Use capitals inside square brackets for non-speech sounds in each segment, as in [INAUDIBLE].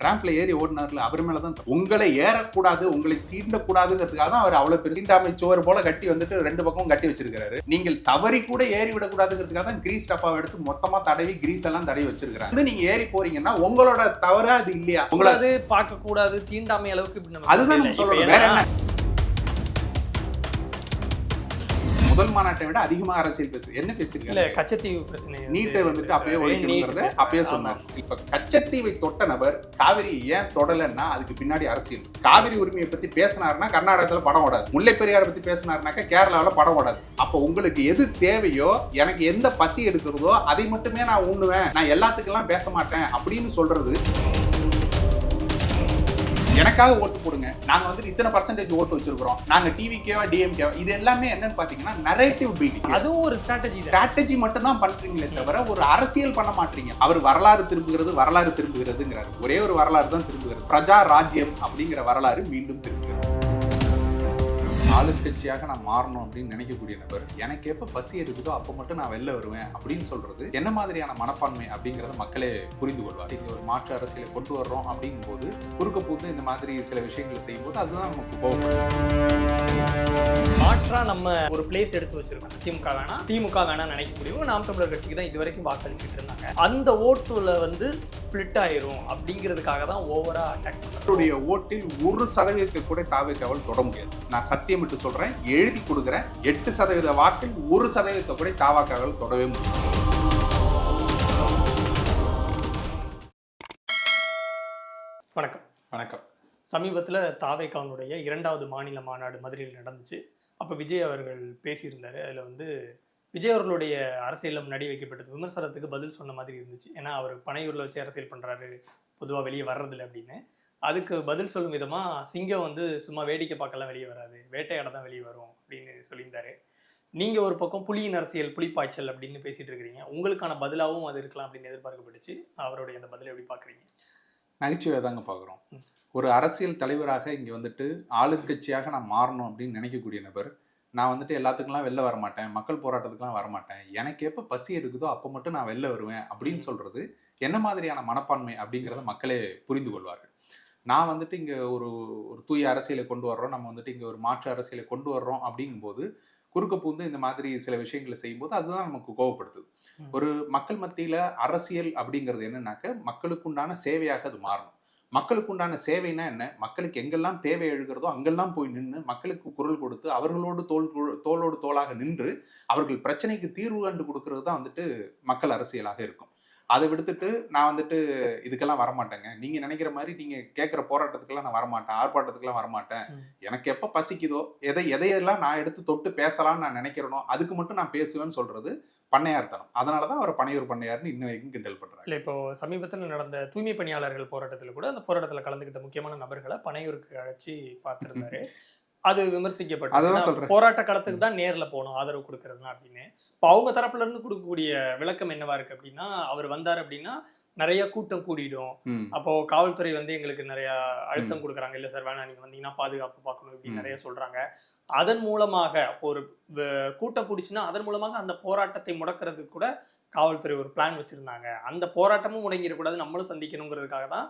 ரேம்ப்ல ஏறி ஓடினார்ல அவர் மேலதான். உங்களை ஏறக்கூடாது உங்களை தீண்டக்கூடாதுங்கிறதுக்காக தான் அவர் அவ்வளவு பெரிய தீண்டாமை சுவர் போல கட்டி வந்துட்டு ரெண்டு பக்கமும் கட்டி வச்சிருக்காரு நீங்கள் தவறி கூட ஏறி விடக்கூடாதுங்கிறதுக்காக தான் கிரீஸ் டப்பாவை எடுத்து மொத்தமா தடவி கிரீஸ் எல்லாம் தடவி வச்சிருக்காங்க வந்து நீங்க ஏறி போறீங்கன்னா உங்களோட தவறு அது இல்லையா? உங்களை கூடாது பார்க்க கூடாது தீண்டாமை அளவுக்கு அதுதான் சொல்றோம். வேற என்ன? முதல் மாநாட்டை விட அதிகமா அரசியல் பேசு என்ன பேசிருக்காங்க கச்சத்தீவு பிரச்சனை நீட்டை வந்துட்டு அப்பயே. ஒழிக்கணுங்கிறத அப்பயே. சொன்னார். இப்ப கச்சத்தீவை தொட்ட நபர் காவிரி ஏன் தொடலைன்னா அதுக்கு பின்னாடி அரசியல். காவிரி உரிமையை பத்தி பேசினாருன்னா கர்நாடகத்துல படம் ஓடாது. முல்லை பெரியாரை பத்தி பேசினாருனாக்கா கேரளாவுல படம் ஓடாது. அப்ப உங்களுக்கு எது தேவையோ எனக்கு எந்த பசி எடுக்கிறதோ அதை மட்டுமே நான் உண்ணுவேன். நான் எல்லாத்துக்கெல்லாம் பேச மாட்டேன் அப்படின்னு சொல்றது எனக்காக ஓட்டு போடுங்க. நாங்க வந்துட்டு இத்தனை பர்சன்டேஜ் ஓட்டு வச்சிருக்கிறோம். நாங்க டிவிக்கேவா டிஎம்கேவா இது எல்லாமே என்னன்னு பாத்தீங்கன்னா நரேட்டிவ் பில்டிங் அதுவும் ஒரு ஸ்ட்ராட்டஜி ஸ்ட்ராட்டஜி மட்டும் தான் பண்றீங்களே தவிர ஒரு அரசியல் பண்ண மாட்டீங்க. அவர் வரலாறு திரும்புகிறது வரலாறு திரும்புகிறதுங்கிறாரு. ஒரே ஒரு வரலாறு தான் திரும்புகிறது. பிரஜா ராஜ்யம் அப்படிங்கிற வரலாறு மீண்டும் திரும்புகிறது. ஆளுங்கட்சியாக நான் மாறணும் அப்படின்னு நினைக்கக்கூடிய நபர் எனக்கு எப்ப பசி எடுக்குதோ அப்ப மட்டும் நான் வெளில வருவேன் அப்படின்னு சொல்றது என்ன மாதிரியான மனப்பான்மை அப்படிங்கறத மக்களே புரிந்து கொள்வார். இங்க ஒரு மாற்று அரசியலை கொண்டு வர்றோம் அப்படிங்கும் போது குறுக்க பூந்து இந்த மாதிரி சில விஷயங்களை செய்யும்போது அதுதான் நமக்கு கோவப்படும் மாற்றா நம்ம ஒரு பிளேஸ் எடுத்து வச்சிருக்கோம். திமுக வேணாம் திமுக வேணாம் நினைக்கக்கூடியவங்க நாம் தமிழர் கட்சிக்கு தான் இது வரைக்கும் வாக்களிச்சுட்டு இருந்தாங்க. அந்த ஓட்டுல வந்து ஸ்பிளிட் ஆயிரும் அப்படிங்கிறதுக்காக தான் ஓவரா அட்டாக் ஓட்டில் ஒரு சதவீதத்தை கூட தாவைக்காவல் தொட முடியாது. நான் சத்தியமிட்டு சொல்றேன். எழுதி கொடுக்குறேன். எட்டு சதவீத வாக்கில் ஒரு சதவீதத்தை கூட தாவாக்காவல் தொடவே முடியும் வணக்கம். வணக்கம். சமீபத்தில் தாவேகானுடைய இரண்டாவது மாநில மாநாடு மதுரையில் நடந்துச்சு. அப்போ விஜய் அவர்கள் பேசியிருந்தாரு. அதில் வந்து விஜய் அவர்களுடைய அரசியலில் முன்னாடி வைக்கப்பட்டது விமர்சனத்துக்கு பதில் சொன்ன மாதிரி இருந்துச்சு. ஏன்னா அவர் பனையூரில் வச்சு அரசியல் பண்ணுறாரு பொதுவாக வெளியே வர்றதில்ல அப்படின்னு. அதுக்கு பதில் சொல்லும் விதமாக சிங்கம் வந்து சும்மா வேடிக்கை பார்க்கலாம் வெளியே வராது. வேட்டையாட தான் வெளியே வரும் அப்படின்னு சொல்லியிருந்தாரு. நீங்கள் ஒரு பக்கம் புலியின் அரசியல் புலிப்பாய்ச்சல் அப்படின்னு பேசிட்டு இருக்கிறீங்க. உங்களுக்கான பதிலாகவும் அது இருக்கலாம் அப்படின்னு எதிர்பார்க்கப்பட்டுச்சு. அவருடைய அந்த பதிலை எப்படி பார்க்குறீங்க? நகைச்சுவை தாங்க பார்க்குறோம். ஒரு அரசியல் தலைவராக இங்கே வந்துட்டு ஆளுங்கட்சியாக நான் மாறணும் அப்படின்னு நினைக்கக்கூடிய நபர். நான் வந்துட்டு எல்லாத்துக்கெல்லாம் வெளில வர மாட்டேன். மக்கள் போராட்டத்துக்குலாம் வர மாட்டேன். எனக்கு எப்போ பசி எடுக்குதோ அப்போ மட்டும் நான் வெளில வருவேன் அப்படின்னு சொல்றது என்ன மாதிரியான மனப்பான்மை அப்படிங்கிறத மக்களே புரிந்து கொள்வார்கள். நான் வந்துட்டு இங்கே ஒரு ஒரு தூய அரசியலை கொண்டு வர்றோம். நம்ம வந்துட்டு இங்கே ஒரு மாற்று அரசியலை கொண்டு வர்றோம் அப்படிங்கும்போது குறுக்க பூந்து இந்த மாதிரி சில விஷயங்களை செய்யும்போது அதுதான் நமக்கு கோவப்படுத்துது. ஒரு மக்கள் மத்தியில அரசியல் அப்படிங்கிறது என்னன்னாக்க மக்களுக்குண்டான சேவையாக அது மாறணும். மக்களுக்குண்டான சேவைனா என்ன? மக்களுக்கு எங்கெல்லாம் தேவை எழுகிறதோ அங்கெல்லாம் போய் நின்று மக்களுக்கு குரல் கொடுத்து அவர்களோடு தோல் தோளோடு தோளாக நின்று அவர்கள் பிரச்சனைக்கு தீர்வு கண்டு கொடுக்கறது தான் வந்துட்டு மக்கள் அரசியலாக இருக்கும். அதை விடுத்துட்டு நான் வந்துட்டு இதுக்கெல்லாம் வரமாட்டேங்க. நீங்க நினைக்கிற மாதிரி நீங்க கேட்குற போராட்டத்துக்கெல்லாம் நான் வரமாட்டேன். ஆர்ப்பாட்டத்துக்கெல்லாம் வரமாட்டேன். எனக்கு எப்ப பசிக்குதோ எதை எதையெல்லாம் நான் எடுத்து தொட்டு பேசலாம்னு நான் நினைக்கிறேனோ அதுக்கு மட்டும் நான் பேசுவேன்னு சொல்றது பண்ணையார்த்தனம். அதனாலதான் அவர் பனையூர் பண்ணையார்னு இன்ன வரைக்கும் கிண்டல் பண்றாங்க இல்லை இப்போ சமீபத்தில் நடந்த தூய்மை பணியாளர்கள் போராட்டத்தில் கூட அந்த போராட்டத்தில் கலந்துக்கிட்ட முக்கியமான நபர்களை பனையூருக்கு அழைச்சி [LAUGHS] பார்த்துருந்தாரு. அது விமர்சிக்கப்பட்டது. போராட்ட களத்துக்கு தான் நேர்ல போகணும் ஆதரவு கொடுக்கறதுனா அப்படின்னு. இப்போ அவங்க தரப்புல இருந்து கொடுக்கக்கூடிய விளக்கம் என்னவா இருக்கு அப்படின்னா அவர் வந்தார் அப்படின்னா நிறைய கூட்டம் கூடிடும். அப்போ காவல்துறை வந்து எங்களுக்கு நிறைய அழுத்தம் கொடுக்குறாங்க. இல்ல சார் வேணாம் நீங்க வந்தீங்கன்னா பாதுகாப்பு பார்க்கணும் இப்படி ம். நிறைய சொல்றாங்க. அதன் மூலமாக அப்போ ஒரு கூட்டம் கூடிச்சுன்னா அதன் மூலமாக அந்த போராட்டத்தை முடக்கிறதுக்கு கூட காவல்துறை ஒரு பிளான் வச்சிருந்தாங்க. அந்த போராட்டமும் முடங்கிடக்கூடாது நம்மளும் சந்திக்கணுங்கிறதுக்காக தான்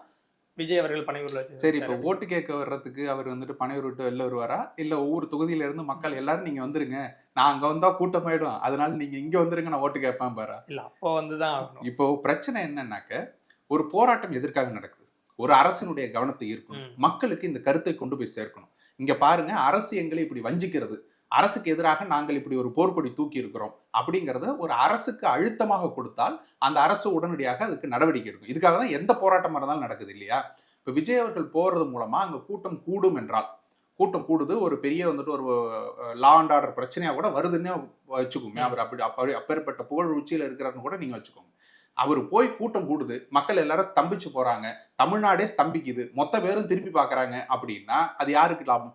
விஜய் அவர்கள் பனையூர்ல வச்சு சரி இப்போ. ஓட்டு கேட்க வர்றதுக்கு அவர் வந்துட்டு பனையூர் விட்டு வெளில வருவாரா? இல்ல ஒவ்வொரு தொகுதியில இருந்து மக்கள் எல்லாரும் நீங்க வந்துருங்க நான் அங்க வந்தா கூட்டம் ஆயிடும் அதனால நீங்க இங்க வந்துருங்க நான் ஓட்டு கேட்பேன் பாரா. இல்ல அப்போ வந்துதான் இப்போ பிரச்சனை என்னன்னாக்க ஒரு போராட்டம் எதற்காக நடக்குது? ஒரு அரசினுடைய கவனத்தை ஈர்க்கணும். மக்களுக்கு இந்த கருத்தை கொண்டு போய் சேர்க்கணும். இங்க பாருங்க அரசு எங்களை இப்படி வஞ்சிக்கிறது. அரசுக்கு எதிராக நாங்கள் இப்படி ஒரு போர்க்கொடி தூக்கி இருக்கிறோம். அப்படிங்கறத ஒரு அரசுக்கு அழுத்தமாக கொடுத்தால் அந்த அரசு உடனடியாக அதுக்கு நடவடிக்கை எடுக்கும். இதுக்காக தான் எந்த போராட்டமா இருந்தாலும் நடக்குது இல்லையா? இப்ப விஜய் அவர்கள் போறது மூலமா அங்க கூட்டம் கூடும் என்றால் கூட்டம் கூடுது ஒரு பெரிய வந்துட்டு ஒரு லா அண்ட் ஆர்டர் பிரச்சனையா கூட வருதுன்னு வச்சுக்கோங்க அவர் அப்படி அப்படி அப்பேற்பட்ட புகழ் உச்சியில இருக்கிறாருன்னு கூட நீங்க வச்சுக்கோங்க. அவர் போய் கூட்டம் கூடுது மக்கள் எல்லாரும் ஸ்தம்பிச்சு போறாங்க தமிழ்நாடே ஸ்தம்பிக்குது மொத்த பேரும் திரும்பி பார்க்கறாங்க அப்படின்னா அது யாருக்கு லாபம்?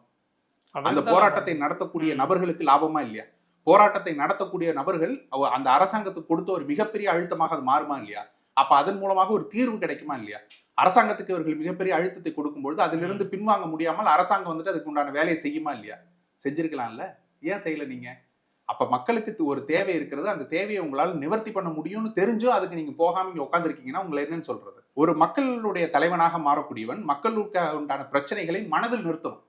அந்த போராட்டத்தை நடத்தக்கூடிய. நபர்களுக்கு லாபமா இல்லையா? போராட்டத்தை நடத்தக்கூடிய நபர்கள் அந்த அரசாங்கத்துக்கு கொடுத்த ஒரு மிகப்பெரிய அழுத்தமாக அது மாறுமா இல்லையா? அப்ப அதன் மூலமாக ஒரு தீர்வு கிடைக்குமா இல்லையா? அரசாங்கத்துக்கு இவர்கள் மிகப்பெரிய அழுத்தத்தை கொடுக்கும்பொழுது அதிலிருந்து பின்வாங்க முடியாமல் அரசாங்கம் வந்துட்டு அதுக்கு உண்டான வேலையை செய்யுமா இல்லையா? செஞ்சிருக்கலாம்ல. ஏன் செய்யல நீங்க? அப்ப மக்களுக்கு ஒரு தேவை இருக்கிறது. அந்த தேவையை உங்களால நிவர்த்தி பண்ண முடியும்னு தெரிஞ்சும் அதுக்கு நீங்க போகாம இங்க உட்காந்துருக்கீங்கன்னா உங்களை என்னன்னு சொல்றது? ஒரு மக்களுடைய தலைவனாக மாறக்கூடியவன் மக்களுக்கு உண்டான பிரச்சனைகளை மனதில் நிறுத்தணும்.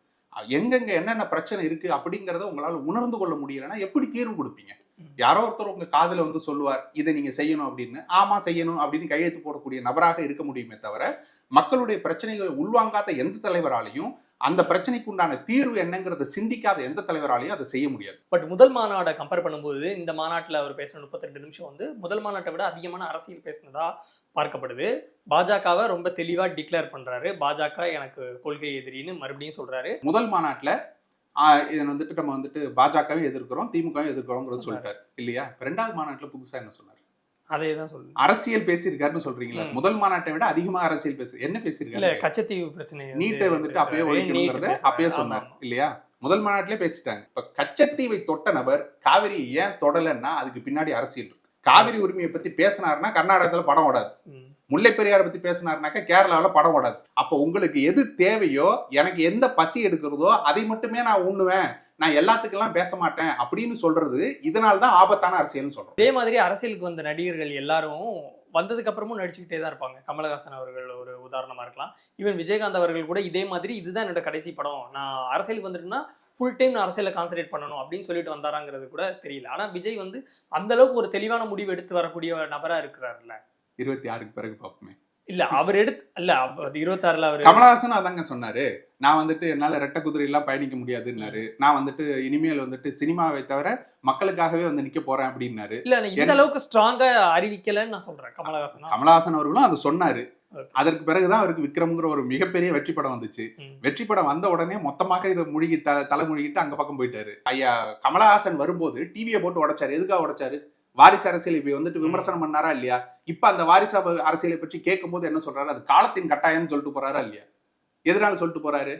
எங்கெங்க என்னென்ன பிரச்சனை இருக்கு அப்படிங்கறத உங்களால உணர்ந்து கொள்ள முடியலன்னா எப்படி தீர்வு கொடுப்பீங்க. யாரோ ஒருத்தர் உங்க காதுல வந்து சொல்லுவார் இதை நீங்க செய்யணும் அப்படின்னு ஆமா செய்யணும் அப்படின்னு கையெழுத்து போடக்கூடிய நபராக இருக்க முடியுமே தவிர மக்களுடைய பிரச்சனைகளை உள்வாங்காத எந்த தலைவராலையும் அந்த பிரச்சனைக்கு உண்டான தீர்வு என்னங்கிறத சிந்திக்காத எந்த தலைவராலையும் அதை செய்ய முடியாது. பட் முதல் மாநாடை கம்பேர் பண்ணும்போது இந்த மாநாட்டில் அவர் பேசின முப்பத்தி நிமிஷம் வந்து முதல் மாநாட்டை விட அதிகமான அரசியல் பேசினதா பார்க்கப்படுது. பாஜகவை ரொம்ப தெளிவா டிக்ளேர் பண்றாரு. பாஜக எனக்கு கொள்கை எதிரின்னு மறுபடியும் சொல்றாரு. முதல் மாநாட்டுல இதை வந்துட்டு நம்ம வந்துட்டு பாஜகவை எதிர்க்கிறோம் திமுகவும் எதிர்க்கிறோங்கிறத சொல்லிட்டாரு. இல்லையா? ரெண்டாவது மாநாட்டுல புதுசா என்ன சொன்னாரு? அதே தான் சொல்லுங்க அரசியல் பேசியிருக்காருன்னு சொல்றீங்களா. முதல் மாநாட்டை விட அதிகமா அரசியல் பேசு என்ன இல்ல பேசியிருக்காரு கச்சத்தீவு பிரச்சனை நீட்டை வந்துட்டு அப்பயே. ஒழிக்கணுங்கிறத அப்பயே. சொன்னார் இல்லையா? முதல் மாநாட்டிலே பேசிட்டாங்க. இப்ப கச்சத்தீவை தொட்ட நபர் காவிரி ஏன் தொடலைன்னா அதுக்கு பின்னாடி அரசியல் இருக்கு. காவிரி உரிமையை பத்தி பேசினாருன்னா கர்நாடகத்துல படம் ஓடாது. முல்லை பெரியாரை பத்தி பேசினாருனாக்கா கேரளாவுல படம் ஓடாது. அப்ப உங்களுக்கு எது தேவையோ எனக்கு எந்த பசி எடுக்கிறதோ அதை மட்டுமே நான் உண்ணுவேன். நான் எல்லாத்துக்கெல்லாம் பேச மாட்டேன் அப்படின்னு சொல்றது இதனால தான் ஆபத்தான அரசியல்னு சொல்றோம். அதே மாதிரி அரசியலுக்கு வந்த நடிகர்கள் எல்லாரும் வந்ததுக்கு அப்புறமும் நடிச்சுக்கிட்டே தான் இருப்பாங்க. கமலஹாசன் அவர்கள் ஒரு உதாரணமா இருக்கலாம். ஈவன் விஜயகாந்த் அவர்கள் கூட இதே மாதிரி இதுதான் என்னோட கடைசி படம். நான் அரசியலுக்கு வந்துட்டேன்னா ஃபுல் டைம் நான் அரசியல கான்சன்ட்ரேட் பண்ணணும் அப்படின்னு சொல்லிட்டு வந்தாராங்கிறது கூட தெரியல. ஆனா விஜய் வந்து அந்த அளவுக்கு ஒரு தெளிவான முடிவு எடுத்து வரக்கூடிய நபரா இருக்கிறாருல்ல இருபத்தி ஆறுக்கு பிறகு பார்ப்போமே. இல்ல அவர் எடுத்து இல்ல இருபத்தாறுல அவர் கமலஹாசன் அதாங்க சொன்னாரு. நான் வந்துட்டு என்னால ரெட்டை குதிரை எல்லாம் பயணிக்க முடியாதுன்னாரு. நான் வந்துட்டு இனிமேல் வந்துட்டு சினிமாவை தவிர மக்களுக்காகவே வந்து நிக்க போறேன் அப்படின்னாரு. இல்ல இந்த அளவுக்கு ஸ்ட்ராங்கா அறிவிக்கலன்னு நான் சொல்றேன் கமலஹாசன்? கமலஹாசன் அவர்களும் அதை சொன்னாரு. அதற்கு பிறகுதான் அவருக்கு விக்ரம்ங்கிற ஒரு மிகப்பெரிய வெற்றி படம் வந்துச்சு. வெற்றி படம் வந்த உடனே மொத்தமாக இதை முழுகி தலை முழுகிட்டு அங்க பக்கம் போயிட்டாரு. ஐயா கமலஹாசன் வரும்போது டிவியை போட்டு உடைச்சாரு. எதுக்காக உடைச்சாரு? வாரிசு அரசியல் இப்ப வந்துட்டு விமர்சனம் பண்ணாரா இல்லையா? இப்ப அந்த வாரிசு அரசியலை பற்றி கேட்கும்போது என்ன சொல்றாரு? அது காலத்தின் கட்டாயம்னு சொல்லிட்டு போறாரா இல்லையா? எதனால சொல்லிட்டு போறாரு?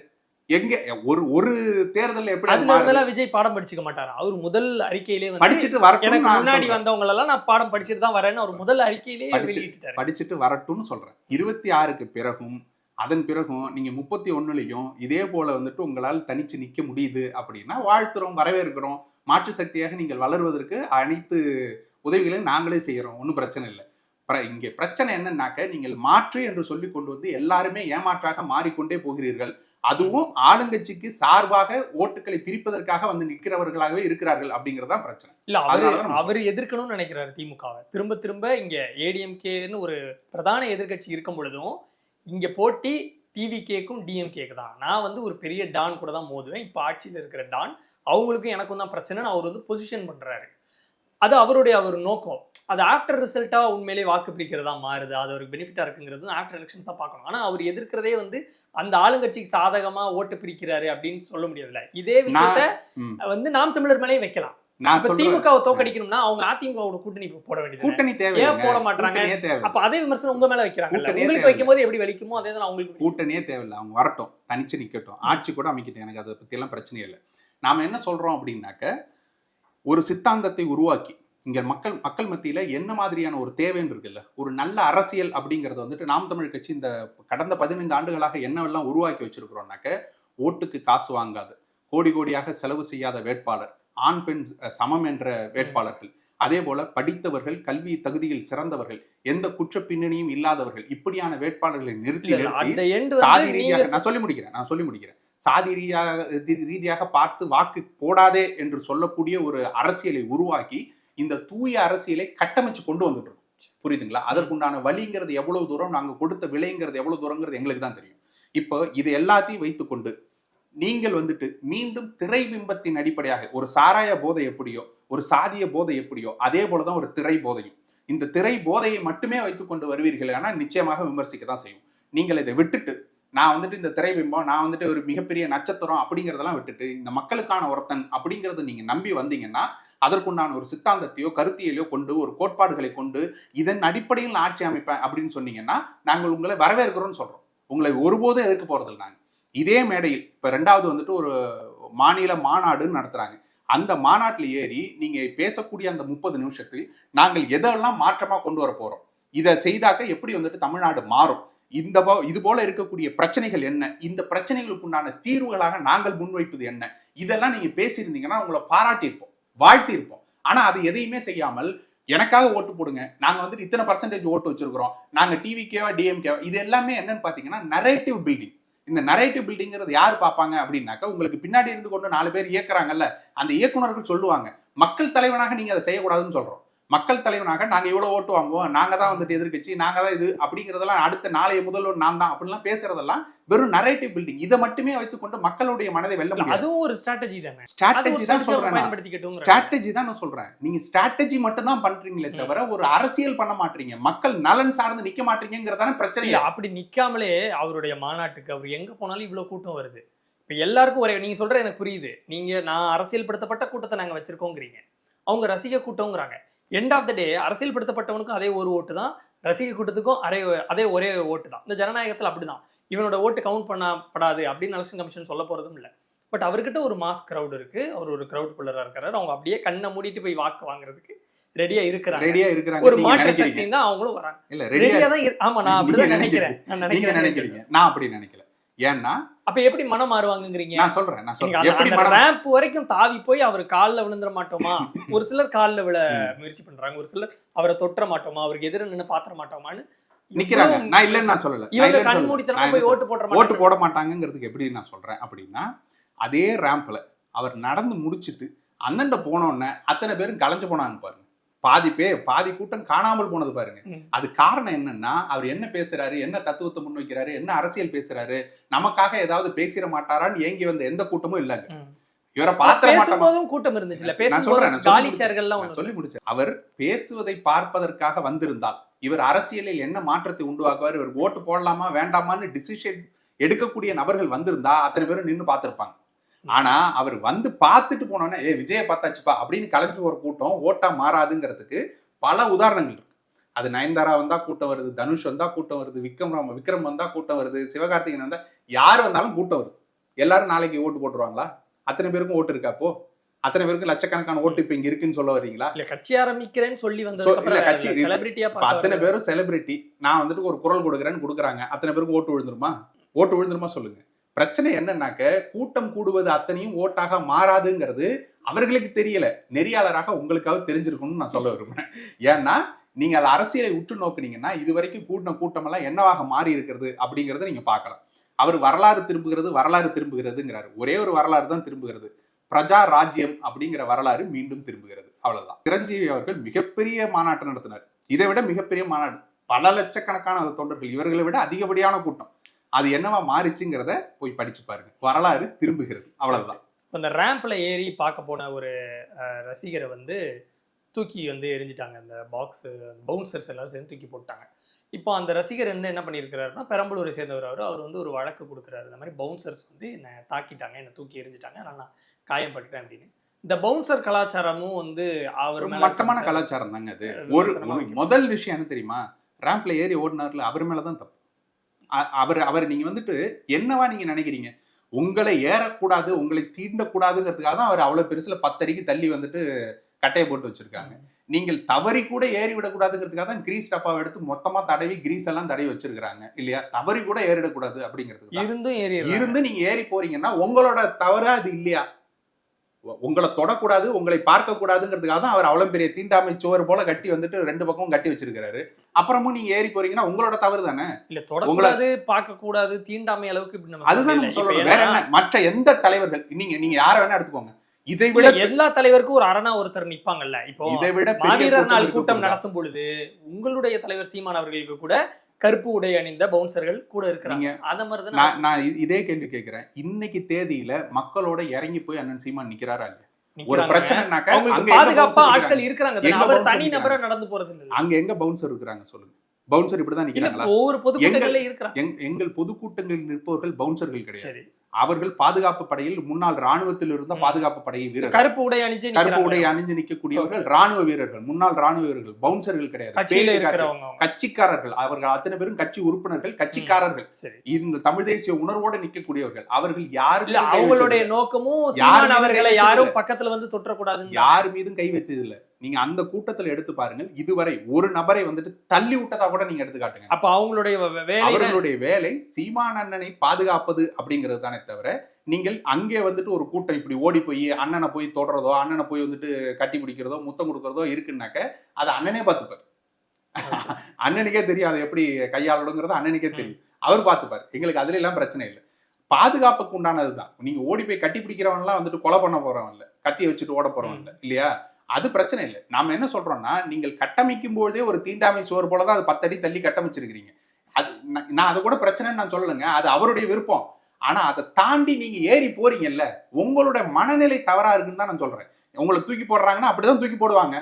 எங்க ஒரு ஒரு தேர்தல்ல எப்படி அது அதுல? இருந்தெல்லாம் விஜய் பாடம் படிச்சுக்க மாட்டாரு? அவர் முதல் அறிக்கையிலே படிச்சுட்டு வரட்டும் எனக்கு முன்னாடி. வந்தவங்க எல்லாம் நான் பாடம் படிச்சுட்டு தான் வரேன்னு அவர் முதல் வெளியிட்டாரு படிச்சுட்டு வரட்டும்னு சொல்றேன். இருபத்தி ஆறுக்கு பிறகும் அதன் பிறகும் நீங்க முப்பத்தி ஒண்ணுலயும் இதே போல வந்துட்டு உங்களால் தனிச்சு நிக்க முடியுது அப்படின்னா வாழ்த்துறோம் வரவேற்கிறோம். மாற்று சக்தியாக நீங்கள் வளருவதற்கு அனைத்து உதவிகளையும் நாங்களே செய்யறோம். ஒன்றும் பிரச்சனை இல்லை. இங்கே பிரச்சனை என்னன்னாக்க நீங்கள் மாற்று என்று சொல்லி கொண்டு வந்து எல்லாருமே ஏமாற்றாக மாறிக்கொண்டே போகிறீர்கள். அதுவும் ஆளுங்கட்சிக்கு சார்பாக ஓட்டுகளை பிரிப்பதற்காக வந்து நிற்கிறவர்களாகவே இருக்கிறார்கள் அப்படிங்கறதுதான் பிரச்சனை. இல்ல அவரு அவர் எதிர்க்கணும்னு நினைக்கிறாரு திமுகவை. திரும்ப திரும்ப இங்க ஏடிஎம்கேன்னு ஒரு பிரதான எதிர்க்கட்சி இருக்கும் பொழுதும் இங்க போட்டி டிவிகேக்கும் டிஎம்கேக்கு தான். நான் வந்து ஒரு பெரிய டான் கூட தான் மோதுவேன். இப்போ ஆட்சியில் இருக்கிற டான் அவங்களுக்கும் எனக்கும் தான் பிரச்சனைன்னு அவர் வந்து பொசிஷன் பண்றாரு. அது அவருடைய அவர் நோக்கம். அது ஆஃப்டர் ரிசல்ட்டா உண்மையிலே வாக்கு பிடிக்கிறதா மாறுது. அது ஒரு பெனிஃபிட்டா இருக்குங்கிறது ஆஃப்டர் எலெக்ஷன்ஸ் தான் பார்க்கணும். ஆனா அவர் எதிர்க்கிறதே வந்து அந்த ஆளுங்கட்சிக்கு சாதகமா ஓட்டு பிரிக்கிறாரு அப்படின்னு சொல்ல முடியாதுல்ல இதே விஷயத்த. வந்து நாம் தமிழர் மேலேயும் வைக்கலாம். நான் திமுகவை தோக்கடிக்கணும்னா அவங்க அதிமுகவோட கூட்டணி போட வேண்டியது கூட்டணி தேவை ஏன் போட தேவை அப்ப அதே விமர்சனம் உங்க மேல வைக்கிறாங்க உங்களுக்கு. வைக்கும் போது எப்படி வலிக்குமோ அதே தான் அவங்களுக்கு. கூட்டணியே தேவையில்லை. அவங்க வரட்டும். தனிச்சு நிக்கட்டும். ஆட்சி கூட அமைக்கட்டும். எனக்கு அதை பத்தி எல்லாம் பிரச்சனை இல்லை. நாம என்ன சொல்றோம் அப்படின்னாக்க ஒரு சித்தாந்தத்தை உருவாக்கி இங்க மக்கள் மக்கள் மத்தியில என்ன மாதிரியான ஒரு தேவைன்னு இருக்குல்ல ஒரு நல்ல அரசியல் அப்படிங்கறது வந்துட்டு நாம் தமிழ் கட்சி இந்த கடந்த பதினைந்து ஆண்டுகளாக என்னவெல்லாம் உருவாக்கி வச்சிருக்கிறோம்னாக்க ஓட்டுக்கு காசு வாங்காது. கோடி கோடியாக செலவு செய்யாத வேட்பாளர். ஆண் பெண் சமம் என்ற வேட்பாளர்கள். அதே போல படித்தவர்கள் கல்வி தகுதியில் சிறந்தவர்கள் எந்த குற்ற பின்னணியும் இல்லாதவர்கள் இப்படியான வேட்பாளர்களை நிறுத்தி சாதி ரீதியாக நான் சொல்லி முடிக்கிறேன் நான் சொல்லி முடிக்கிறேன். சாதி ரீதியாக ரீதியாக பார்த்து வாக்கு போடாதே என்று சொல்லக்கூடிய ஒரு அரசியலை உருவாக்கி இந்த தூய அரசியலை கட்டமைச்சு கொண்டு வந்துட்டு புரியுதுங்களா? அதற்குண்டான வழிங்கிறது எவ்வளவு தூரம் நாங்க கொடுத்த விலைங்கிறது எவ்வளவு தூரங்கிறது எங்களுக்கு தான் தெரியும். இப்போ இது எல்லாத்தையும் வைத்துக்கொண்டு நீங்கள் வந்துட்டு மீண்டும் திரை பிம்பத்தின் அடிப்படையாக ஒரு சாராய போதை எப்படியோ ஒரு சாதிய போதை எப்படியோ அதே போலதான் ஒரு திரை போதையும். இந்த திரை போதையை மட்டுமே வைத்துக்கொண்டு வருவீர்கள் ஆனால் நிச்சயமாக விமர்சிக்க தான் செய்யும். நீங்கள் இதை விட்டுட்டு நான் வந்துட்டு இந்த திரை பிம்பம் நான் வந்துட்டு ஒரு மிகப்பெரிய நட்சத்திரம் அப்படிங்கிறதெல்லாம் விட்டுட்டு இந்த மக்களுக்கான ஒருத்தன் அப்படிங்கறத நீங்க நம்பி வந்தீங்கன்னா அதற்குண்டான ஒரு சித்தாந்தத்தையோ கருத்தியலையோ கொண்டு ஒரு கோட்பாடுகளை கொண்டு இதன் அடிப்படையில் ஆட்சி அமைப்பேன் அப்படின்னு சொன்னீங்கன்னா நாங்கள் உங்களை வரவேற்கிறோம்னு சொல்றோம். உங்களை ஒருபோதும் எதிர்க்க போறதில்லை நாங்கள் இதே மேடையில் இப்போ ரெண்டாவது வந்துட்டு ஒரு மாநில மாநாடுன்னு நடத்துகிறாங்க அந்த மாநாட்டில் ஏறி நீங்கள் பேசக்கூடிய அந்த முப்பது நிமிஷத்தில் நாங்கள் எதெல்லாம் மாற்றமாக கொண்டு வர போகிறோம் இதை செய்தாக்க எப்படி வந்துட்டு தமிழ்நாடு மாறும்? இந்த இது போல இருக்கக்கூடிய பிரச்சனைகள் என்ன? இந்த பிரச்சனைகளுக்கு உண்டான தீர்வுகளாக நாங்கள் முன்வைப்பது என்ன? இதெல்லாம் நீங்க பேசியிருந்தீங்கன்னா உங்களை பாராட்டியிருப்போம் வாழ்த்தியிருப்போம். ஆனா அது எதையுமே செய்யாமல் எனக்காக ஓட்டு போடுங்க. நாங்க வந்துட்டு இத்தனை பர்சன்டேஜ் ஓட்டு வச்சிருக்கிறோம். நாங்க டிவிக்கேவா டிஎம்கேவா இது எல்லாமே என்னன்னு பாத்தீங்கன்னா நரேட்டிவ் பில்டிங் இந்த நரேட்டிவ் பில்டிங்கிறது யார் பார்ப்பாங்க அப்படின்னாக்கா உங்களுக்கு பின்னாடி இருந்து கொண்டு நாலு பேர் இயக்குறாங்கல்ல அந்த இயக்குனர்கள் சொல்லுவாங்க. மக்கள் தலைவனாக நீங்க அதை செய்யக்கூடாதுன்னு சொல்றோம். மக்கள் தலைவனாக நாங்க இவ்வளவு ஓட்டு வாங்குவோம் நாங்க தான் வந்துட்டு எதிர்க்கட்சி நாங்க தான் இது அப்படிங்கறதெல்லாம் அடுத்த நாளைய முதல்வர் நான் தான் அப்படிலாம் பேசுறதெல்லாம் வெறும் நரேட்டிவ் பில்டிங் இதை மட்டுமே வைத்துக்கொண்டு மக்களுடைய மனதை வெல்ல முடியாது. அதுவும் ஒரு ஸ்ட்ராட்டஜி தானே? ஸ்ட்ராட்டஜி தான் சொல்றேன் ஸ்ட்ராட்டஜி தான் நான் சொல்றேன். நீங்க ஸ்ட்ராட்டஜி மட்டும் தான் பண்றீங்களே தவிர ஒரு அரசியல் பண்ண மாட்டீங்க. மக்கள் நலன் சார்ந்து நிக்க மாட்டீங்கிறதான பிரச்சனை அப்படி நிக்காமலே அவருடைய மாநாட்டுக்கு அவர் எங்க போனாலும் இவ்வளவு கூட்டம் வருது. இப்ப எல்லாருக்கும் ஒரே நீங்க சொல்ற எனக்கு புரியுது. நீங்க நான் அரசியல்படுத்தப்பட்ட கூட்டத்தை நாங்க வச்சிருக்கோங்கிறீங்க. அவங்க ரசிக கூட்டம்ங்கிறாங்க. எண்ட் ஆஃப் த டே அரசியல்படுத்தப்பட்டவனுக்கும் அதே ஒரு ஓட்டு தான். ரசிக கூட்டத்துக்கும் அதே அதே ஒரே ஓட்டு தான். இந்த ஜனநாயகத்துல அப்படிதான். இவனோட ஓட்டு கவுண்ட் பண்ணப்படாது அப்படின்னு எலெக்ஷன் கமிஷன் சொல்ல போறதும் இல்ல. பட் அவர்கிட்ட ஒரு மாஸ் கிரவுட் இருக்கு. அவர் ஒரு கிரவுட் புள்ளரா இருக்காரு. அவங்க அப்படியே கண்ணை மூடிட்டு போய் வாக்கு வாங்குறதுக்கு ரெடியா இருக்கிறாங்க. ரெடியா இருக்கிறாங்க ஒரு மாற்று சக்தி தான் அவங்களும் வராங்க. இல்ல ரெடியா தான் ஆமா நான் அப்படிதான் நினைக்கிறேன். நான் நினைக்கிறேன். நினைக்கிறீங்க. நான் அப்படி நினைக்கல. ஏன்னா அப்ப எப்படி மனம் மாறுவாங்கங்கிறீங்க? நான் சொல்றேன் நான் சொல்றேன். எப்படி ரேம்ப் வரைக்கும் தாவி போய் அவர் கால்ல விழுந்துட மாட்டோமா? [LAUGHS] ஒரு சிலர் கால்ல விழ முயற்சி பண்றாங்க ஒரு சிலர் அவரை தொற்ற மாட்டோமா? அவருக்கு எதிர நின்னு பாத்திர மாட்டோமான்னு நிக்கிறாங்க. நான் இல்லைன்னு நான் சொல்லல. இவங்க இல்லைன்னு கண் சொல்லல. மூடித்தனமா நான் போய் ஓட்டு போடுற? ஓட்டு. போட மாட்டாங்கங்கிறதுக்கு எப்படி நான் சொல்றேன் அப்படின்னா அதே ரேம்ப்ல அவர் நடந்து முடிச்சிட்டு அந்தண்ட போனோடனே அத்தனை பேரும் கலைஞ்சு போனாங்க பாருங்க. பாதி பேர் பாதி கூட்டம் காணாமல் போனது பாருங்க. அது காரணம் என்னன்னா அவர் என்ன பேசுறாரு என்ன தத்துவத்தை முன்வைக்கிறாரு என்ன அரசியல் பேசுறாரு நமக்காக ஏதாவது பேசிட மாட்டாரான்னு ஏங்கி வந்த எந்த கூட்டமும் இல்லைங்க. இவரை பேசும்போதும் கூட்டம் நான் சொல்லி முடிச்சேன். அவர் பேசுவதை பார்ப்பதற்காக வந்திருந்தால் இவர் அரசியலில் என்ன மாற்றத்தை உண்டுவாக்குவார் இவர் ஓட்டு போடலாமா வேண்டாமான்னு டிசிஷன் எடுக்கக்கூடிய நபர்கள் வந்திருந்தா அத்தனை பேரும் நின்னு பார்த்திருப்பாங்க. ஆனா அவர் வந்து பார்த்துட்டு போனோன்னே ஏ விஜய பார்த்தாச்சுப்பா அப்படின்னு கிளம்பி ஒரு கூட்டம் ஓட்டா மாறாதுங்கிறதுக்கு பல உதாரணங்கள் இருக்கு. அது நயன்தாரா வந்தா கூட்டம் வருது தனுஷ் வந்தா கூட்டம் வருது விக்ரம் ராம விக்ரம் வந்தா கூட்டம் வருது சிவகார்த்திகேயன் வந்தா யார் வந்தாலும் கூட்டம் வருது. எல்லாரும் நாளைக்கு ஓட்டு போட்டுருவாங்களா? அத்தனை பேருக்கும் ஓட்டு இருக்கா அப்போ? அத்தனை பேருக்கு லட்சக்கணக்கான ஓட்டு இப்ப இங்க இருக்குன்னு சொல்ல வரீங்களா இல்ல கட்சி ஆரம்பிக்கிறேன்னு சொல்லி இப்ப அத்தனை பேரும் செலிபிரிட்டி நான் வந்துட்டு ஒரு குரல் கொடுக்குறேன்னு கொடுக்குறாங்க. அத்தனை பேருக்கு ஓட்டு விழுந்துருமா? ஓட்டு விழுந்துருமா சொல்லுங்க. பிரச்சனை என்னன்னாக்க கூட்டம் கூடுவது அத்தனையும் ஓட்டாக மாறாதுங்கிறது அவர்களுக்கு தெரியல. நெறியாளராக உங்களுக்காக தெரிஞ்சிருக்கணும்னு நான் சொல்ல விரும்புறேன். ஏன்னா நீங்க அதை அரசியலை உற்று நோக்குனீங்கன்னா இது வரைக்கும் கூட்டின கூட்டம் எல்லாம் என்னவாக மாறி இருக்கிறது அப்படிங்கறத நீங்க பார்க்கலாம். அவர் வரலாறு திரும்புகிறது வரலாறு திரும்புகிறதுங்கிறாரு. ஒரே ஒரு வரலாறு தான் திரும்புகிறது. பிரஜா ராஜ்யம் அப்படிங்கிற வரலாறு மீண்டும் திரும்புகிறது. அவ்வளவுதான். சிரஞ்சீவி அவர்கள் மிகப்பெரிய மாநாட்டம் நடத்தினார். இதை விட மிகப்பெரிய மாநாடு. பல லட்சக்கணக்கான தொண்டர்கள் இவர்களை விட அதிகப்படியான கூட்டம். அது என்னவா மாறிச்சுங்கிறத போய் படிச்சு பாருங்க. வரலாறு திரும்புகிறது. அவ்வளவுதான். அந்த ரேம்ப்ல ஏறி பார்க்க போன ஒரு ரசிகரை வந்து தூக்கி வந்து எரிஞ்சிட்டாங்க அந்த பாக்ஸ் பவுன்சர்ஸ் எல்லாரும் சேர்ந்து தூக்கி போட்டாங்க. இப்போ அந்த ரசிகர் வந்து என்ன பண்ணியிருக்கிறாருன்னா பெரம்பலூரை சேர்ந்தவர் அவர். அவர் வந்து ஒரு வழக்கு கொடுக்குறாரு. இந்த மாதிரி பவுன்சர்ஸ் வந்து என்னை தாக்கிட்டாங்க என்னை தூக்கி எரிஞ்சிட்டாங்க அதனால நான் காயப்பட்டுட்டேன் அப்படின்னு. இந்த பவுன்சர் கலாச்சாரமும் வந்து அவர் மட்டமான கலாச்சாரம் தாங்க அது. ஒரு. முதல் விஷயம் என்ன தெரியுமா? ரேம்ப்ல ஏறி ஓடினார்ல அவர் மேலதான் தப்பு. அவர் அவர் நீங்க வந்துட்டு என்னவா நீங்க நினைக்கிறீங்க? உங்களை ஏறக்கூடாது உங்களை தீண்டக்கூடாதுங்கிறதுக்காக தான் அவர் அவ்வளவு பெருசுல பத்தடிக்கு தள்ளி வந்துட்டு கட்டையை போட்டு வச்சிருக்காங்க. நீங்கள் தவறி கூட ஏறி விடக்கூடாதுங்கிறதுக்காக தான் கிரீஸ் டப்பாவை எடுத்து மொத்தமா தடவி கிரீஸ் எல்லாம் தடவி வச்சிருக்காங்க இல்லையா? தவறி கூட ஏறிடக்கூடாது அப்படிங்கிறதுக்கு தான். இருந்தும் ஏறி இருந்து நீங்க ஏறி போறீங்கன்னா உங்களோட தவறு அது இல்லையா? உங்களை தொடக்கூடாது உங்களை பார்க்க கூடாதுங்கிறதுக்காக தான் அவர் அவ்வளவு பெரிய தீண்டாமை சுவர் போல கட்டி வந்துட்டு ரெண்டு பக்கமும் கட்டி வச்சிருக்காரு அப்புறமும் நீங்க ஏறி போறீங்கன்னா உங்களோட தவறு தானே? இல்ல தொடக்கூடாது பார்க்க கூடாது தீண்டாமை அளவுக்கு அதுதான் சொல்லணும். வேற என்ன? மற்ற எந்த தலைவர்கள்? நீங்க நீங்க யார வேணா எடுத்துக்கோங்க. இதை விட எல்லா தலைவருக்கும் ஒரு அரணா ஒருத்தர் நிப்பாங்கல்ல. இப்போ இதை விட மாவீரர் கூட்டம் நாள் கூட்டம்? நடத்தும் பொழுது உங்களுடைய தலைவர் சீமான் அவர்களுக்கு கூட கருப்பு உடை அணிந்த பவுன்சர்கள் கூட இருக்கிறாங்க. அத மாதிரி தான் நான் இதே கேள்வி கேட்கிறேன். இன்னைக்கு தேதியில மக்களோட இறங்கி போய் அண்ணன் சீமான் நிக்கிறாரா இல்லையா? ஒரு. பிரச்சனைனாக்க பாதுகாப்பா ஆட்கள்? இருக்கிறாங்க தானே? அவர் தனி நபரா? நடந்து போறது இல்ல அங்க எங்க பவுன்சர் இருக்கிறாங்க சொல்லுங்க. பவுன்சர் இப்படிதான் இல்ல நிக்கிறாங்களா? ஒவ்வொரு பொதுக்கூட்டங்களே இருக்கிறாங்க. எங்- எங்கள் பொதுக்கூட்டங்களில் நிற்பவர்கள் பவுன்சர்கள் கிடையாது. அவர்கள் பாதுகாப்பு படையில் முன்னாள் ராணுவத்தில் இருந்த. பாதுகாப்பு படை வீரர்கள். கருப்பு உடை அணிஞ்சு கருப்பு. உடை அணிஞ்சு நிற்கக்கூடியவர்கள் ராணுவ வீரர்கள். முன்னாள் ராணுவ வீரர்கள் பவுன்சர்கள் கிடையாது. கட்சிக்காரர்கள். அவர்கள் அத்தனை பேரும் கட்சி உறுப்பினர்கள் கட்சிக்காரர்கள். இந்த தமிழ் தேசிய உணர்வோடு நிற்கக்கூடியவர்கள் அவர்கள் யாரு அவங்களுடைய நோக்கமும் யார் சீமான் மீதும் அவர்களை யாரும். பக்கத்துல வந்து தொற்றக்கூடாதுன்னு யார் மீதும் கை வைத்தது இல்ல நீங்க அந்த கூட்டத்துல எடுத்து பாருங்கள். இதுவரை ஒரு நபரை வந்துட்டு தள்ளி விட்டதா கூட நீங்க எடுத்து காட்டுங்க. அப்ப அவங்களுடைய வேலை தான் அவர்களுடைய வேலை சீமான் அண்ணனை பாதுகாப்பது அப்படிங்கிறது தானே தவிர நீங்கள் அங்கே வந்துட்டு ஒரு கூட்டம் இப்படி ஓடி போய் அண்ணனை போய் தொடறதோ அண்ணனை போய் வந்துட்டு கட்டி பிடிக்கிறதோ முத்தம் கொடுக்கறதோ இருக்குன்னாக்க அதை அண்ணனே பார்த்துப்பார். [LAUGHS] அண்ணனுக்கே தெரியும் அதை எப்படி கையாளணுங்கிறது அண்ணனுக்கே தெரியும். அவர் பார்த்துப்பார். எங்களுக்கு அதுல எல்லாம் பிரச்சனை இல்லை. பாதுகாப்புக்கு உண்டானதுதான். நீங்க ஓடி போய் கட்டி பிடிக்கிறவன்லாம் வந்துட்டு கொலை பண்ண போறவன் இல்ல. கத்தியை வச்சுட்டு ஓட போறவன் இல்ல. இல்லையா? அது பிரச்சனை இல்லை. நாம என்ன சொல்கிறோன்னா நீங்கள் கட்டமைக்கும் பொழுதே ஒரு தீண்டாமை சோறு போல தான் அது பத்தடி தள்ளி கட்டமைச்சிருக்கிறீங்க. அது நான் நான் அதை கூட பிரச்சனைன்னு நான் சொல்லலைங்க. அது அவருடைய விருப்பம். ஆனால் அதை தாண்டி நீங்கள் ஏறி போறீங்கல்ல உங்களுடைய மனநிலை தவறாக இருக்குன்னு தான் நான் சொல்கிறேன் உங்களை தூக்கி போடுறாங்கன்னா அப்படிதான் தூக்கி போடுவாங்க.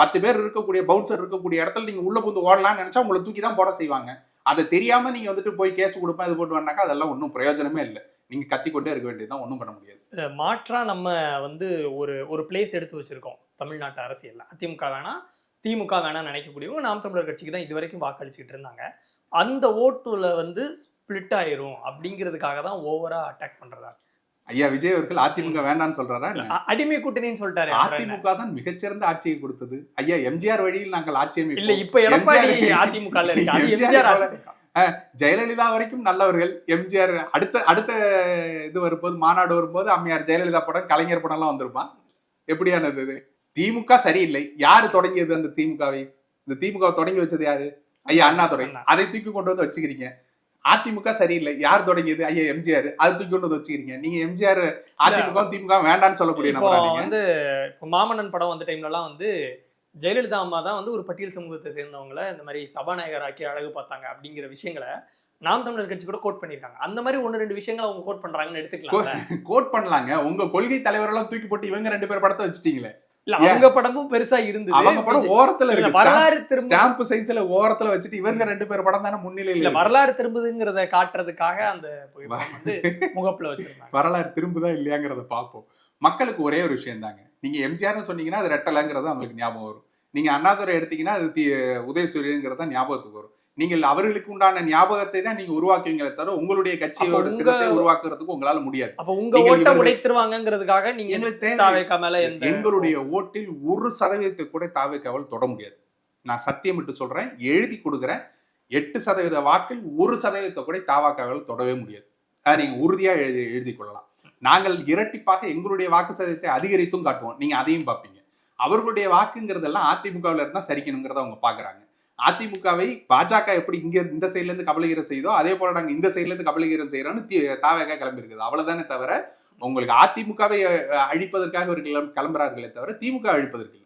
பத்து பேர் இருக்கக்கூடிய பவுன்சர் இருக்கக்கூடிய இடத்துல நீங்க உள்ள புந்து ஓடலாம்னு நினைச்சா உங்களை தூக்கி தான் போட செய்வாங்க. அதை தெரியாம நீங்க வந்துட்டு போய் கேஸ் கொடுப்பேன் இது போட்டு வந்தாக்கா அதெல்லாம் ஒன்றும் பிரயோஜனமே இல்லை. நீங்க கத்திக்கொண்டே இருக்க வேண்டியதுதான் ஒன்றும் பண்ண முடியாது. அஹ் மாற்றா நம்ம வந்து ஒரு ஒரு பிளேஸ் எடுத்து வச்சிருக்கோம். தமிழ்நாட்டு அரசியல்ல. அதிமுக வேணா திமுக வேணாம் நினைக்கக்கூடியவங்க நாம் தமிழர் கட்சிக்கு தான் இது வரைக்கும் வாக்களிச்சுக்கிட்டு இருந்தாங்க. அந்த ஓட்டுல வந்து ஸ்பிளிட் ஆயிரும் அப்படிங்கிறதுக்காக தான் ஓவரா அட்டாக் பண்றதா? ஐயா விஜய் அவர்கள் அதிமுக வேண்டாம்னு சொல்றாரா அடிமை கூட்டணின்னு சொல்லிட்டாரு? அதிமுக தான் மிகச்சிறந்த ஆட்சியை கொடுத்தது. ஐயா எம்ஜிஆர் வழியில் நாங்கள் ஆட்சி இல்ல இப்ப எடப்பாடி அதிமுக. ஜெயலலிதா வரைக்கும் நல்லவர்கள். எம்ஜிஆர் அடுத்த அடுத்த இது வரும்போது மாநாடு வரும்போது அம்மையார் ஜெயலலிதா படம் கலைஞர் படம் எல்லாம் வந்திருப்பான். எப்படியானது இது? திமுக சரியில்லை. யாரு தொடங்கியது அந்த திமுகவை? இந்த திமுக தொடங்கி வச்சது யாரு? ஐயா அண்ணா. அதை தூக்கி கொண்டு வந்து வச்சுக்கிறீங்க. அதிமுக சரியில்லை. யார் தொடங்கியது? ஐயா எம்ஜிஆர். அதை தூக்கி கொண்டு வந்து வச்சுக்கிறீங்க. நீங்க எம்ஜிஆர் அதிமுக திமுக வேண்டாம்னு சொல்லக்கூடிய வந்து இப்போ மாமன்னன் படம் வந்த டைம்லலாம் வந்து ஜெயலலிதா அம்மா தான் வந்து ஒரு பட்டியல் சமூகத்தை சேர்ந்தவங்கள இந்த மாதிரி சபாநாயகர் ஆக்கி அழகு பார்த்தாங்க அப்படிங்கிற விஷயங்களை நாம் தமிழர் கட்சி கூட கோட் பண்ணியிருக்காங்க. அந்த மாதிரி ஒன்று ரெண்டு விஷயங்களை அவங்க கோட் பண்றாங்கன்னு எடுத்துக்கலாம் கோட் பண்ணலாங்க. உங்க கொள்கை தலைவரெல்லாம் தூக்கி போட்டு இவங்க ரெண்டு பேர் படத்தை வச்சுட்டீங்களே. இல்ல அவங்க படமும் பெருசா இருந்தது. அவங்க படம் ஓரத்துல இருக்கு. வரலாறு திரும்ப ஸ்டாம்ப் சைஸ்ல ஓரத்துல வச்சுட்டு இவங்க ரெண்டு பேர் படம் தானே முன்னிலையில இல்ல. வரலாறு திரும்புதுங்கிறத காட்டுறதுக்காக அந்த வந்து முகப்புல வச்சிருந்தாங்க. வரலாறு திரும்புதா இல்லையாங்கிறத பார்ப்போம். மக்களுக்கு ஒரே ஒரு விஷயம் தாங்க நீங்க எம்ஜிஆர்னு சொன்னீங்கன்னா அது ரெட்டலைங்கிறது அவங்களுக்கு ஞாபகம் வரும். நீங்க அண்ணாதுரை எடுத்தீங்கன்னா அது தி- உதயசூரியன்கிறது தான் ஞாபகத்துக்கு வரும். நீங்கள் அவர்களுக்கு உண்டான ஞாபகத்தை தான் நீங்க உருவாக்குவீங்களே தவிர உங்களுடைய கட்சியோட சின்னத்தை உருவாக்குறதுக்கு உங்களால முடியாது. அப்ப உங்க ஓட்ட உடைத்துருவாங்கங்கிறதுக்காக நீங்க எங்களுக்கு மேல எங்களுடைய ஓட்டில் ஒரு சதவீதத்தை கூட தாவேக்காவல் தொட முடியாது. நான் சத்தியம் விட்டு சொல்றேன் எழுதி கொடுக்குறேன் எட்டு சதவீத வாக்கில் ஒரு சதவீதத்தை கூட தாவாக்காவல் தொடவே முடியாது. அதை நீங்க உறுதியா எழுதி எழுதி கொள்ளலாம். நாங்கள் இரட்டிப்பாக எங்களுடைய வாக்கு சதவீதத்தை அதிகரித்தும் காட்டுவோம். நீங்க அதையும் பார்ப்பீங்க. அவர்களுடைய வாக்குங்கிறதெல்லாம் அதிமுகவில் இருந்தால் சரிக்கணுங்கிறத அவங்க பார்க்குறாங்க. அதிமுகவை பாஜக எப்படி இங்க இந்த சைட்லேருந்து கபலகீரம் செய்தோ அதே போல நாங்கள் இந்த சைட்லேருந்து கபலகீரம் செய்யறோம்னு தாவேக்கா கிளம்பி இருக்குது தவிர உங்களுக்கு அதிமுகவை அழிப்பதற்காக இவர்கள் கிளம்புறார்களே தவிர திமுக அழிப்பதற்கு